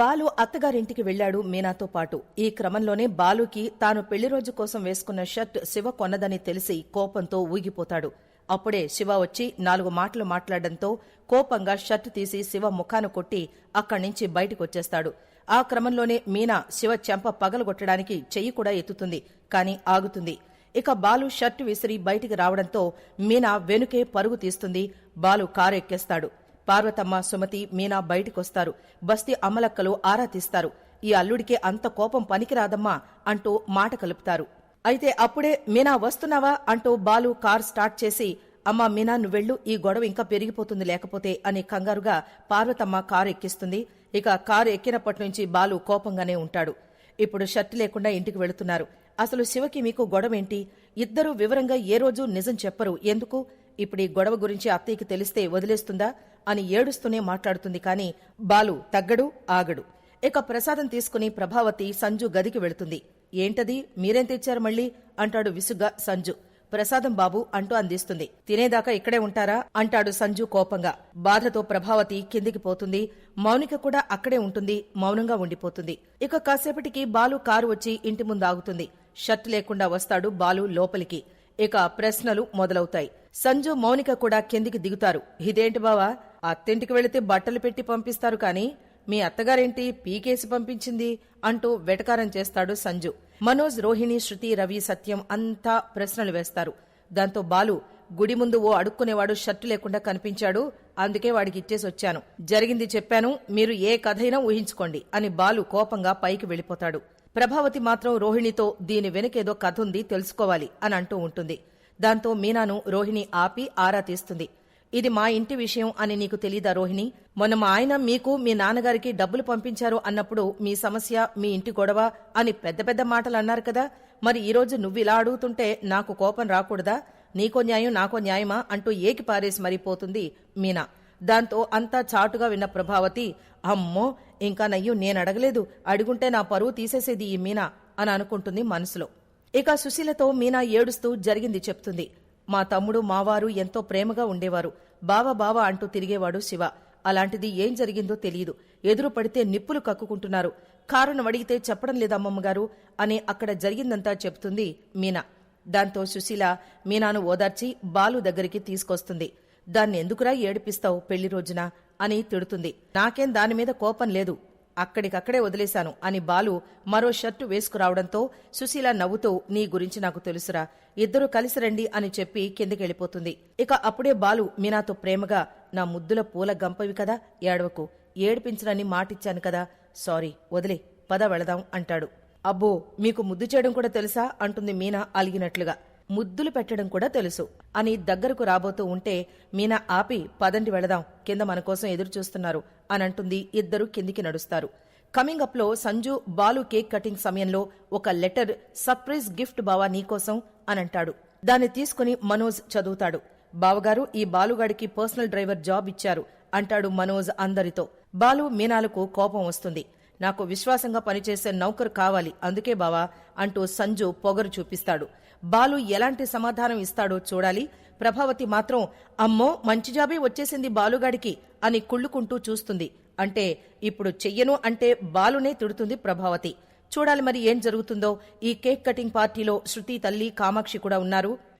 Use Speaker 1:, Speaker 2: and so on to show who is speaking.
Speaker 1: బాలు అత్తగారింటికి వెళ్ళాడు మీనాతో పాటు. ఈ క్రమంలోనే బాలుకి తాను పెళ్ళి రోజు కోసం వేసుకున్న షర్ట్ శివ కొన్నదని తెలిసి కోపంతో ఊగిపోతాడు. అప్పుడే శివ వచ్చి నాలుగు మాటలు మాట్లాడడంతో కోపంగా షర్ట్ తీసి శివ ముఖాన కొట్టి అక్కడి నుంచి బయటకొచ్చేస్తాడు ఆ క్రమంలోనే మీనా శివ చెంప పగలగొట్టడానికి చెయ్యి కూడా ఎత్తుతుంది కాని ఆగుతుంది. ఇక బాలు షర్ట్ విసిరి బయటికి రావడంతో మీనా వెనుకే పరుగు తీస్తుంది బాలు కారు ఎక్కేస్తాడు పార్వతమ్మ సుమతి మీనా బయటికొస్తారు. బస్తీ అమలక్కలు ఆరా తీస్తారు ఈ అల్లుడికి అంత కోపం పనికిరాదమ్మా అంటూ మాట కలుపుతారు. అయితే అప్పుడే మీనా వస్తున్నావా అంటూ బాలు కార్ స్టార్ట్ చేసి అమ్మా మీనా నువ్వెళ్ళు ఈ గొడవ ఇంకా పెరిగిపోతుంది లేకపోతే అని కంగారుగా పార్వతమ్మ కారు ఎక్కిస్తుంది. ఇక కారు ఎక్కినప్పటి నుంచి బాలు కోపంగానే ఉంటాడు. ఇప్పుడు షర్ట్ లేకుండా ఇంటికి వెళుతున్నారు. అసలు శివకి మీకు గొడవేంటి? ఇద్దరూ వివరంగా ఏ రోజు నిజం చెప్పరు. ఎందుకు? ఇప్పుడు ఈ గొడవ గురించి అత్తయ్యకి తెలిస్తే వదిలేస్తుందా? అని ఏడుస్తూనే మాట్లాడుతుంది కాని బాలు తగ్గడు ఆగడు. ఇక ప్రసాదం తీసుకుని ప్రభావతి సంజు గదికి వెళుతుంది. ఏంటది? మీరేం తెచ్చారు మళ్ళీ? అంటాడు విసుగ్గా సంజు. ప్రసాదం బాబు అంటూ అందిస్తుంది. తినేదాకా ఇక్కడే ఉంటారా? అంటాడు సంజు కోపంగా. బాధతో ప్రభావతి కిందికి పోతుంది. మౌనిక కూడా అక్కడే ఉంటుంది. మౌనంగా ఉండిపోతుంది. ఇక కాసేపటికి బాలు కారు వచ్చి ఇంటి ముందు ఆగుతుంది. షర్ట్ లేకుండా వస్తాడు బాలు లోపలికి. ఇక ప్రశ్నలు మొదలవుతాయి. సంజు మౌనిక కూడా కిందికి దిగుతారు. ఇదేంటి బావా? అత్తింటికి వెళితే బట్టలు పెట్టి పంపిస్తారు కాని మీ అత్తగారేంటి పీకేసి పంపించింది అంటూ వెటకారం చేస్తాడు సంజు. మనోజ్ రోహిణి శృతి రవి సత్యం అంతా ప్రశ్నలు వేస్తారు. దాంతో బాలు గుడి ముందు ఓ అడుక్కునేవాడు షర్టు లేకుండా కనిపించాడు. అందుకే వాడికి ఇచ్చేసి వచ్చాను. జరిగింది చెప్పాను మీరు ఏ కథైనా ఊహించుకోండి అని బాలు కోపంగా పైకి వెళ్ళిపోతాడు. ప్రభావతి మాత్రం రోహిణితో దీని వెనకేదో కథ ఉంది తెలుసుకోవాలి అని అంటూ ఉంటుంది. దాంతో మీనాను రోహిణి ఆపి ఆరా తీస్తుంది. ఇది మా ఇంటి విషయం అని నీకు తెలీదా రోహిణి? మొన్న మా ఆయన మీకు మీ నాన్నగారికి డబ్బులు పంపించారు అన్నప్పుడు మీ సమస్య మీ ఇంటి గొడవ అని పెద్ద పెద్ద మాటలు అన్నారు కదా. మరి ఈరోజు నువ్వు ఇలా అడుగుతుంటే నాకు కోపం రాకూడదా? నీకో న్యాయం నాకో న్యాయమా అంటూ ఏకి పారేసి మరిపోతుంది మీనా. దాంతో అంతా చాటుగా విన్న ప్రభావతి అమ్మో ఇంకా నయ్యో నేను అడగలేదు అడుగుంటే నా పరువు తీసేసేది ఈ మీనా అని అనుకుంటుంది మనసులో. ఇక సుశీలతో మీనా ఏడుస్తూ జరిగింది చెప్తుంది. మా తమ్ముడు మావారు ఎంతో ప్రేమగా ఉండేవారు. బావ బావ అంటూ తిరిగేవాడు శివ. అలాంటిది ఏం జరిగిందో తెలియదు ఎదురు పడితే నిప్పులు కక్కుకుంటున్నారు. కారణం అడిగితే చెప్పడం లేదమ్మమ్మగారు అని అక్కడ జరిగిందంతా చెప్తుంది మీనా. దాంతో సుశీల మీనాను ఓదార్చి బాలు దగ్గరికి తీసుకొస్తుంది. దాన్ని ఎందుకురా ఏడిపిస్తావు పెళ్ళి రోజున అని తిడుతుంది. నాకేం దాని మీద కోపం లేదు. అక్కడికక్కడే వదిలేశాను అని బాలు మరో షర్టు వేసుకురావడంతో సుశీల నవ్వుతూ నీ గురించి నాకు తెలుసురా ఇద్దరు కలిసి రండి అని చెప్పి కిందకెళ్ళిపోతుంది. ఇక అప్పుడే బాలు మీనాతో ప్రేమగా నా ముద్దుల పూల గంపవి కదా ఏడవకు ఏడిపించనని మాటిచ్చాను కదా సారీ వదిలే పద వెళదాం అంటాడు. అబ్బో మీకు ముద్దు చేయడం కూడా తెలుసా? అంటుంది మీనా అలిగినట్లుగా. ముద్దులు పెట్టడం కూడా తెలుసు అని దగ్గరకు రాబోతూ ఉంటే మీనా ఆపి పదండి వెళదాం కింద మన కోసం ఎదురు చూస్తున్నారు అని అంటుంది ఇద్దరు కిందికి నడుస్తారు. కమింగ్ అప్లో సంజు బాలు కేక్ కటింగ్ సమయంలో ఒక లెటర్ సర్ప్రైజ్ గిఫ్ట్ బావా నీకోసం అనంటాడు. దాన్ని తీసుకుని మనోజ్ చదువుతాడు. బావగారు ఈ బాలుగాడికి పర్సనల్ డ్రైవర్ జాబ్ ఇచ్చారు అంటాడు మనోజ్ అందరితో. బాలు మీనాలకు కోపం వస్తుంది. నాకు విశ్వాసంగా పనిచేసే నౌకరు కావాలి. అందుకే బావా అంటూ సంజు పొగరు చూపిస్తాడు. బాలు ఎలాంటి సమాధానం ఇస్తాడో చూడాలి. ప్రభావతి మాత్రం అమ్మో మంచి జాబే వచ్చేసింది బాలుగాడికి అని కుళ్ళుకుంటూ చూస్తుంది. అంటే ఇప్పుడు చెయ్యను అంటే బాలునే తిడుతుంది ప్రభావతి. చూడాలి మరి ఏం జరుగుతుందో. ఈ కేక్ కటింగ్ పార్టీలో శృతి తల్లి కామాక్షి కూడా ఉన్నారు.